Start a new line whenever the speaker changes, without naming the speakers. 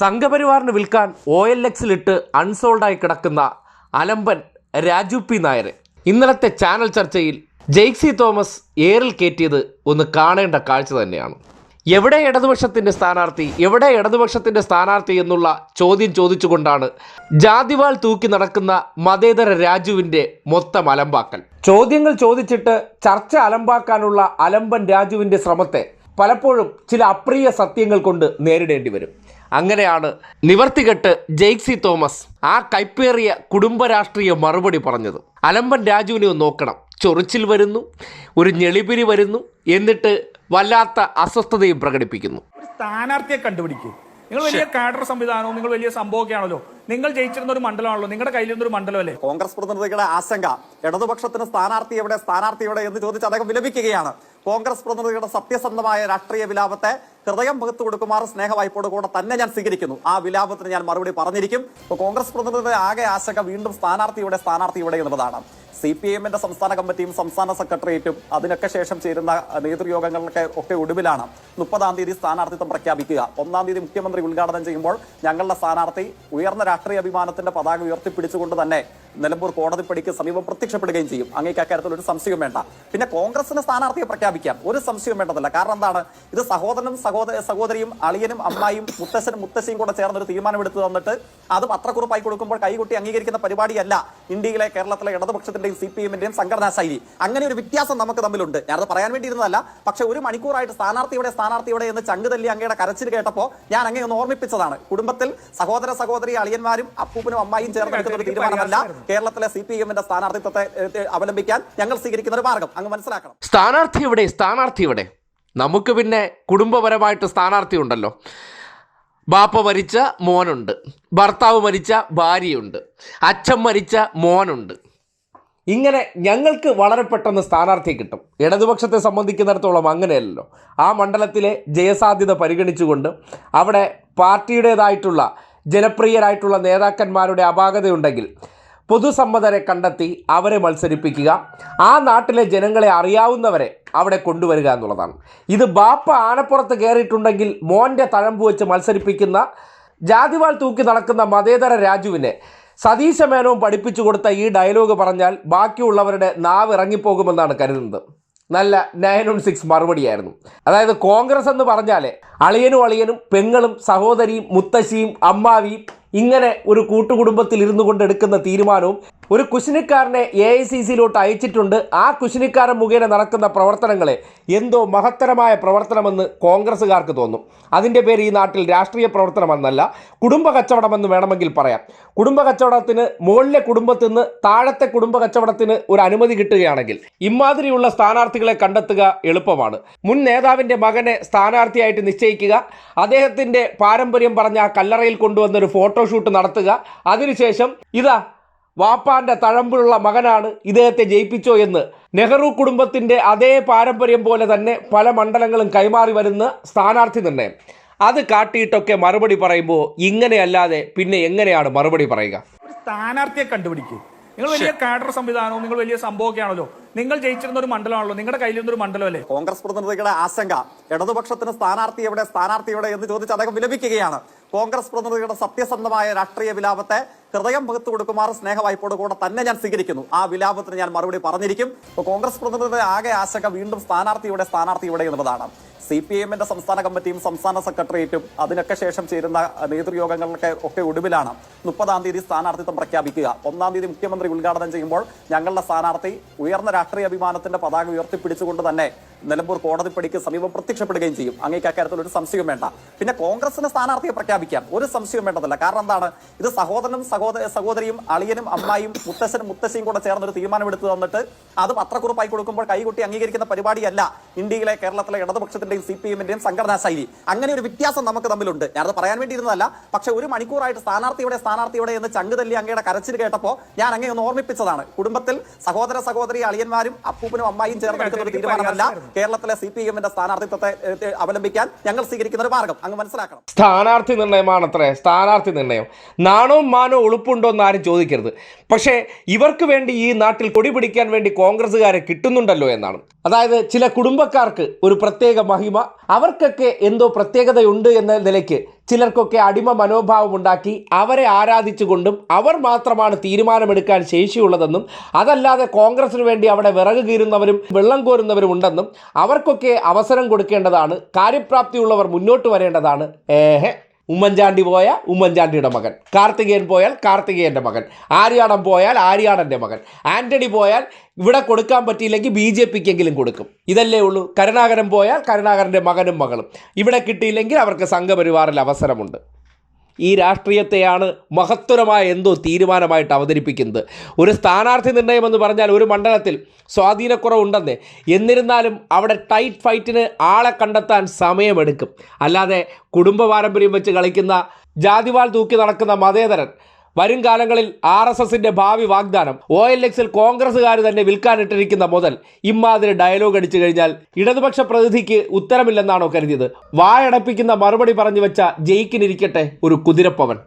സംഘപരിവാറിന് വിൽക്കാൻ O L എക്സിലിട്ട് അൺസോൾഡായി കിടക്കുന്ന അലമ്പൻ Raju P Nair ഇന്നലത്തെ ചാനൽ ചർച്ചയിൽ ജെയ്ക്സി തോമസ് ഏറിൽ കയറ്റിയത് ഒന്ന് കാണേണ്ട കാഴ്ച തന്നെയാണ്. എവിടെ ഇടതുപക്ഷത്തിന്റെ സ്ഥാനാർത്ഥി എവിടെ ഇടതുപക്ഷത്തിന്റെ സ്ഥാനാർത്ഥി എന്നുള്ള ചോദ്യം ചോദിച്ചുകൊണ്ടാണ് ജാതിവാൾ തൂക്കി നടക്കുന്ന മതേതര രാജുവിന്റെ മൊത്തം അലമ്പാക്കൽ. ചോദ്യങ്ങൾ ചോദിച്ചിട്ട് ചർച്ച അലമ്പാക്കാനുള്ള അലമ്പൻ രാജുവിന്റെ ശ്രമത്തെ പലപ്പോഴും ചില അപ്രിയ സത്യങ്ങൾ കൊണ്ട് നേരിടേണ്ടി വരും. അങ്ങനെയാണ് നിവർത്തികെട്ട് ജെയ്ക്സി തോമസ് ആ കൈപ്പേറിയ കുടുംബരാഷ്ട്രീയ മറുപടി പറഞ്ഞത്. അലമ്പൻ രാജുവിനെ നോക്കണം. ചൊറിച്ചിൽ വരുന്നു ഒരു ഞെളിപിരി വരുന്നു എന്നിട്ട് വല്ലാത്ത അസ്വസ്ഥതയും പ്രകടിപ്പിക്കുന്നു.
ഒരു സ്ഥാനാർത്ഥിയെ കണ്ടുപിടിക്കും. നിങ്ങൾ വലിയ കാഡർ സംവിധാനവും നിങ്ങൾ വലിയ സംഭവമൊക്കെ ആണല്ലോ നിങ്ങൾ ജയിച്ചിരുന്ന ഒരു മണ്ഡലമാണല്ലോ. നിങ്ങളുടെ കയ്യിലിരുന്ന ഒരു മണ്ഡലമല്ലേ?
കോൺഗ്രസ് പ്രതിനിധികളുടെ ആശങ്ക. ഇടതുപക്ഷത്തിന് സ്ഥാനാർത്ഥി എവിടെ? സ്ഥാനാർത്ഥി എവിടെ എന്ന് ചോദിച്ച് അദ്ദേഹം വിലപിക്കുകയാണ്. കോൺഗ്രസ് പ്രതിനിധികളുടെ സത്യസന്ധമായ രാഷ്ട്രീയ വിലാപത്തെ ഹൃദയം പകുത്തു കൊടുക്കുമാർ സ്നേഹവായ്പോട് കൂടെ തന്നെ ഞാൻ സ്വീകരിക്കുന്നു. ആ വിലാപത്തിന് ഞാൻ മറുപടി പറഞ്ഞിരിക്കും. ഇപ്പോൾ കോൺഗ്രസ് പ്രതിനിധിയുടെ ആകെ ആശങ്ക വീണ്ടും സ്ഥാനാർത്ഥിയുടെ സ്ഥാനാർത്ഥി എവിടെ എന്നുള്ളതാണ്. സി പി എമ്മിന്റെ സംസ്ഥാന കമ്മിറ്റിയും സംസ്ഥാന സെക്രട്ടേറിയറ്റും അതിനൊക്കെ ശേഷം ചേരുന്ന നേതൃയോഗങ്ങളിലൊക്കെ ഒക്കെ ഒടുവിലാണ് മുപ്പതാം തീയതി സ്ഥാനാർത്ഥിത്വം പ്രഖ്യാപിക്കുക. ഒന്നാം തീയതി മുഖ്യമന്ത്രി ഉദ്ഘാടനം ചെയ്യുമ്പോൾ ഞങ്ങളുടെ സ്ഥാനാർത്ഥി ഉയർന്ന രാഷ്ട്രീയ അഭിമാനത്തിന്റെ പതാക ഉയർത്തിപ്പിടിച്ചുകൊണ്ട് തന്നെ നിലമ്പൂർ കോടതിപ്പടിക്ക് സമീപം പ്രത്യക്ഷപ്പെടുകയും ചെയ്യും. അങ്ങേക്ക് അക്കാര്യത്തിൽ ഒരു സംശയം വേണ്ട. പിന്നെ കോൺഗ്രസിന് സ്ഥാനാർത്ഥിയെ പ്രഖ്യാപിക്കാം. ഒരു സംശയം വേണ്ടതല്ല. കാരണം എന്താണ്? ഇത് സഹോദരനും സഹോദര സഹോദരിയും അളിയനും അമ്മായും മുത്തശ്ശനും മുത്തശ്ശിയും കൂടെ ചേർന്ന് ഒരു തീരുമാനമെടുത്തു തന്നിട്ട് അത് പത്രക്കുറിപ്പായി കൊടുക്കുമ്പോൾ കൈകൊട്ടി അംഗീകരിക്കുന്ന പരിപാടിയല്ല. ഇന്ത്യയിലെ കേരളത്തിലെ ഇടതുപക്ഷത്തിന്റെയും സി പി എമ്മിന്റെയും സംഘടനാ ശൈലി. അങ്ങനെ ഒരു വ്യത്യാസം നമുക്ക് തമ്മിലുണ്ട്. ഞാനത് പറയാൻ വേണ്ടിയിരുന്നതല്ല. പക്ഷെ ഒരു മണിക്കൂറായിട്ട് സ്ഥാനാർത്ഥിയുടെ സ്ഥാനാർത്ഥിയുടെ എന്ന് ചങ്ക് തല്ലി അങ്ങയുടെ കരച്ചിൽ കേട്ടപ്പോൾ ഞാൻ അങ്ങേ ഒന്ന് ഓർമ്മിപ്പിച്ചതാണ്. കുടുംബത്തിൽ സഹോദര സഹോദരി അളിയന്മാരും അപ്പൂപ്പനും അമ്മായും ചേർന്ന് എടുക്കുന്ന ഒരു തീരുമാനമല്ല. കേരളത്തിലെ സി പി എമ്മിന്റെ സ്ഥാനാർത്ഥിത്വത്തെ അവലംബിക്കാൻ ഞങ്ങൾ സ്വീകരിക്കുന്ന ഒരു മാർഗം. അങ്ങ് മനസ്സിലാക്കണം.
സ്ഥാനാർത്ഥി എവിടെ സ്ഥാനാർത്ഥി എവിടെ? നമുക്ക് പിന്നെ കുടുംബപരമായിട്ട് സ്ഥാനാർത്ഥി ഉണ്ടല്ലോ. ബാപ്പ മരിച്ച മോനുണ്ട്. ഭർത്താവ് മരിച്ച ഭാര്യയുണ്ട്. അച്ഛൻ മരിച്ച മോനുണ്ട്. ഇങ്ങനെ ഞങ്ങൾക്ക് വളരെ പെട്ടെന്ന് സ്ഥാനാർത്ഥി കിട്ടും. ഇടതുപക്ഷത്തെ സംബന്ധിക്കുന്നിടത്തോളം അങ്ങനെയല്ലല്ലോ. ആ മണ്ഡലത്തിലെ ജയസാധ്യത പരിഗണിച്ചുകൊണ്ട് അവിടെ പാർട്ടിയുടേതായിട്ടുള്ള ജനപ്രിയരായിട്ടുള്ള നേതാക്കന്മാരുടെ അപാകതയുണ്ടെങ്കിൽ പൊതുസമ്മതരെ കണ്ടെത്തി അവരെ മത്സരിപ്പിക്കുക. ആ നാട്ടിലെ ജനങ്ങളെ അറിയാവുന്നവരെ അവിടെ കൊണ്ടുവരിക എന്നുള്ളതാണ്. ഇത് ബാപ്പ ആനപ്പുറത്ത് കയറിയിട്ടുണ്ടെങ്കിൽ മോന്റെ തഴമ്പ് വെച്ച് മത്സരിപ്പിക്കുന്ന ജാതിവാൾ തൂക്കി നടക്കുന്ന മതേതര രാജുവിനെ സതീശ മേനോൻ പഠിപ്പിച്ചു കൊടുത്ത ഈ ഡയലോഗ് പറഞ്ഞാൽ ബാക്കിയുള്ളവരുടെ നാവ് ഇറങ്ങിപ്പോകുമെന്നാണ് കരുതുന്നത്. നല്ല നയൻ ഓൺ സിക്സ് മറുപടിയായിരുന്നു. അതായത് കോൺഗ്രസ് എന്ന് പറഞ്ഞാൽ അളിയനും അളിയനും പെങ്ങളും സഹോദരിയും മുത്തശ്ശിയും അമ്മാവിയും ഇങ്ങനെ ഒരു കൂട്ടുകുടുംബത്തിൽ ഇരുന്നു കൊണ്ട് എടുക്കുന്ന തീരുമാനവും ഒരു കുശിനിക്കാരനെ എ ഐ സി സിയിലോട്ട് അയച്ചിട്ടുണ്ട്. ആ കുശിനിക്കാരൻ മുഖേന നടക്കുന്ന പ്രവർത്തനങ്ങളെ എന്തോ മഹത്തരമായ പ്രവർത്തനമെന്ന് കോൺഗ്രസ്സുകാർക്ക് തോന്നും. അതിന്റെ പേര് ഈ നാട്ടിൽ രാഷ്ട്രീയ പ്രവർത്തനമെന്നല്ല കുടുംബ കച്ചവടമെന്ന് വേണമെങ്കിൽ പറയാം. കുടുംബ കച്ചവടത്തിന് മുകളിലെ കുടുംബത്തിൽ നിന്ന് താഴത്തെ കുടുംബ കച്ചവടത്തിന് ഒരു അനുമതി കിട്ടുകയാണെങ്കിൽ ഇമാതിരിയുള്ള സ്ഥാനാർത്ഥികളെ കണ്ടെത്തുക എളുപ്പമാണ്. മുൻ നേതാവിന്റെ മകനെ സ്ഥാനാർത്ഥിയായിട്ട് നിശ്ചയിക്കുക അദ്ദേഹത്തിന്റെ പാരമ്പര്യം പറഞ്ഞ ആ കല്ലറയിൽ കൊണ്ടുവന്നൊരു ഫോട്ടോഷൂട്ട് നടത്തുക അതിനുശേഷം ഇതാ വാപ്പാന്റെ തഴമ്പിലുള്ള മകനാണ് ഇദ്ദേഹത്തെ ജയിപ്പിച്ചോ എന്ന്. നെഹ്റു കുടുംബത്തിന്റെ അതേ പാരമ്പര്യം പോലെ തന്നെ പല മണ്ഡലങ്ങളും കൈമാറി വരുന്ന സ്ഥാനാർത്ഥി നിർണയം. അത് കാട്ടിയിട്ടൊക്കെ മറുപടി പറയുമ്പോൾ ഇങ്ങനെയല്ലാതെ പിന്നെ എങ്ങനെയാണ് മറുപടി പറയുക?
ഒരു സ്ഥാനാർത്ഥിയെ കണ്ടുപിടിക്കുക നിങ്ങൾ വലിയ കാഡർ സംവിധാനവും നിങ്ങൾ വലിയ സംഭവമൊക്കെ ആണല്ലോ നിങ്ങൾ ജയിച്ചിരുന്ന ഒരു മണ്ഡലമാണല്ലോ. നിങ്ങളുടെ കയ്യിലിരുന്ന ഒരു മണ്ഡലമല്ലേ?
കോൺഗ്രസ് പ്രതിനിധികളുടെ ആശങ്ക ഇടതുപക്ഷത്തിന് സ്ഥാനാർത്ഥി എവിടെ സ്ഥാനാർത്ഥി എവിടെ എന്ന് ചോദിച്ച് അദ്ദേഹം വിലപിക്കുകയാണ്. കോൺഗ്രസ് പ്രതിനിധികളുടെ സത്യസന്ധമായ രാഷ്ട്രീയ വിലാപത്തെ ഹൃദയം പകത്ത് കൊടുക്കുമാർ സ്നേഹവായ്പോട് കൂടെ തന്നെ ഞാൻ സ്വീകരിക്കുന്നു. ആ വിലാപത്തിന് ഞാൻ മറുപടി പറഞ്ഞിരിക്കും. ഇപ്പോൾ കോൺഗ്രസ് പ്രതിനിധിയുടെ ആകെ ആശങ്ക വീണ്ടും സ്ഥാനാർത്ഥി ഇവിടെ സ്ഥാനാർത്ഥി ഇവിടെ എന്നുള്ളതാണ് സി പി എമ്മിന്റെ സംസ്ഥാന കമ്മിറ്റിയും സംസ്ഥാന സെക്രട്ടേറിയറ്റും അതിനൊക്കെ ശേഷം ചേരുന്ന നേതൃയോഗങ്ങളിലൊക്കെ ഒക്കെ ഒടുവിലാണ്. മുപ്പതാം തീയതി സ്ഥാനാർത്ഥിത്വം പ്രഖ്യാപിക്കുക. ഒന്നാം തീയതി മുഖ്യമന്ത്രി ഉദ്ഘാടനം ചെയ്യുമ്പോൾ ഞങ്ങളുടെ സ്ഥാനാർത്ഥി ഉയർന്ന രാഷ്ട്രീയ അഭിമാനത്തിന്റെ പതാക ഉയർത്തിപ്പിടിച്ചുകൊണ്ട് തന്നെ നിലമ്പൂർ കോടതിപ്പടിക്ക് സമീപം പ്രത്യക്ഷപ്പെടുകയും ചെയ്യും. അങ്ങേക്ക് അക്കാര്യത്തിൽ ഒരു സംശയം വേണ്ട. പിന്നെ കോൺഗ്രസിന് സ്ഥാനാർത്ഥിയെ പ്രഖ്യാപിക്കാം. ഒരു സംശയം വേണ്ടതല്ല. കാരണം എന്താണ്? ഇത് സഹോദരനും സഹോദര സഹോദരിയും അളിയനും അമ്മായും മുത്തശ്ശനും മുത്തശ്ശിയും കൂടെ ചേർന്ന് ഒരു തീരുമാനമെടുത്ത് തന്നിട്ട് അത് പത്രക്കുറിപ്പായി കൊടുക്കുമ്പോൾ കൈകൊട്ടി അംഗീകരിക്കുന്ന പരിപാടിയല്ല ഇന്ത്യയിലെ കേരളത്തിലെ ഇടതുപക്ഷത്തിന്റെയും സി പി എമ്മിന്റെയും സംഘടനാ ശൈലി. അങ്ങനെ ഒരു വ്യത്യാസം നമുക്ക് തമ്മിലുണ്ട്. ഞാനത് പറയാൻ വേണ്ടിയിരുന്നതല്ല പക്ഷെ ഒരു മണിക്കൂറായിട്ട് സ്ഥാനാർത്ഥിയുടെ സ്ഥാനാർത്ഥിയുടെ എന്ന് ചങ്ക് തല്ലി അങ്ങയുടെ കരച്ചിൽ കേട്ടപ്പോൾ ഞാൻ അങ്ങേ ഒന്ന് ഓർമ്മിപ്പിച്ചതാണ്. കുടുംബത്തിൽ സഹോദര സഹോദരി അളിയന്മാരും അപ്പൂപ്പനും അമ്മായും ചേർന്ന് എടുക്കുന്ന ഒരു തീരുമാനമല്ല കേരളത്തിലെ സി പി എമ്മിന്റെ സ്ഥാനാർത്ഥിത്വത്തെ അവലംബിക്കാൻ ഞങ്ങൾ സ്വീകരിക്കുന്ന ഒരു മാർഗം. അങ്ങ് മനസ്സിലാക്കണം.
സ്ഥാനാർത്ഥി നിർണയമാണത്രേ സ്ഥാനാർത്ഥി നിർണയം. നാണവും മാനവും ഉളുപ്പുണ്ടോ എന്ന് ആരും ചോദിക്കരുത്. പക്ഷേ ഇവർക്ക് വേണ്ടി ഈ നാട്ടിൽ കൊടി പിടിക്കാൻ വേണ്ടി കോൺഗ്രസ്സുകാരെ കിട്ടുന്നുണ്ടല്ലോ എന്നാണ്. അതായത് ചില കുടുംബക്കാർക്ക് ഒരു പ്രത്യേക മഹിമ അവർക്കൊക്കെ എന്തോ പ്രത്യേകതയുണ്ട് എന്ന നിലയ്ക്ക് ചിലർക്കൊക്കെ അടിമ മനോഭാവം ഉണ്ടാക്കി അവരെ ആരാധിച്ചുകൊണ്ടും അവർ മാത്രമാണ് തീരുമാനമെടുക്കാൻ ശേഷിയുള്ളതെന്നും അതല്ലാതെ കോൺഗ്രസിന് വേണ്ടി അവിടെ വിറക് കീറുന്നവരും വെള്ളം കോരുന്നവരും ഉണ്ടെന്നും അവർക്കൊക്കെ അവസരം കൊടുക്കേണ്ടതാണ് കാര്യപ്രാപ്തിയുള്ളവർ മുന്നോട്ട് വരേണ്ടതാണ്. ഏഹെ. ഉമ്മൻചാണ്ടി പോയാൽ ഉമ്മൻചാണ്ടിയുടെ മകൻ. കാർത്തികേയൻ പോയാൽ കാർത്തികേയന്റെ മകൻ. ആര്യാടൻ പോയാൽ ആര്യാടന്റെ മകൻ. ആന്റണി പോയാൽ ഇവിടെ കൊടുക്കാൻ പറ്റിയില്ലെങ്കിൽ ബി ജെ പിക്കെങ്കിലും കൊടുക്കും. ഇതല്ലേ ഉള്ളൂ. കരുണാകരൻ പോയാൽ കരുണാകരന്റെ മകനും മകളും. ഇവിടെ കിട്ടിയില്ലെങ്കിൽ അവർക്ക് സംഘപരിവാറിൽ അവസരമുണ്ട്. ഈ രാഷ്ട്രീയത്തെയാണ് മഹത്തരമായ എന്തോ തീരുമാനമായിട്ട് അവതരിപ്പിക്കുന്നത്. ഒരു സ്ഥാനാർത്ഥി നിർണയം എന്ന് പറഞ്ഞാൽ ഒരു മണ്ഡലത്തിൽ സ്വാധീനക്കുറവുണ്ടെന്നേ. എന്നിരുന്നാലും അവിടെ ടൈറ്റ് ഫൈറ്റിന് ആളെ കണ്ടെത്താൻ സമയമെടുക്കും. അല്ലാതെ കുടുംബ പാരമ്പര്യം വെച്ച് കളിക്കുന്ന ജാതിവാൾ തൂക്കി നടക്കുന്ന മതേതരൻ വരും കാലങ്ങളിൽ ആർ എസ് എസിന്റെ ഭാവി വാഗ്ദാനം ഒ എൽ എക്സിൽ കോൺഗ്രസ്സുകാർ തന്നെ വിൽക്കാനിട്ടിരിക്കുന്ന മുതൽ ഇമാതിരി ഡയലോഗ് അടിച്ചു കഴിഞ്ഞാൽ ഇടതുപക്ഷ പ്രതിനിധിക്ക് ഉത്തരമില്ലെന്നാണോ കരുതിയത്? വായടപ്പിക്കുന്ന മറുപടി പറഞ്ഞു വെച്ച ജയിക്കിനിരിക്കട്ടെ ഒരു കുതിരപ്പവൻ.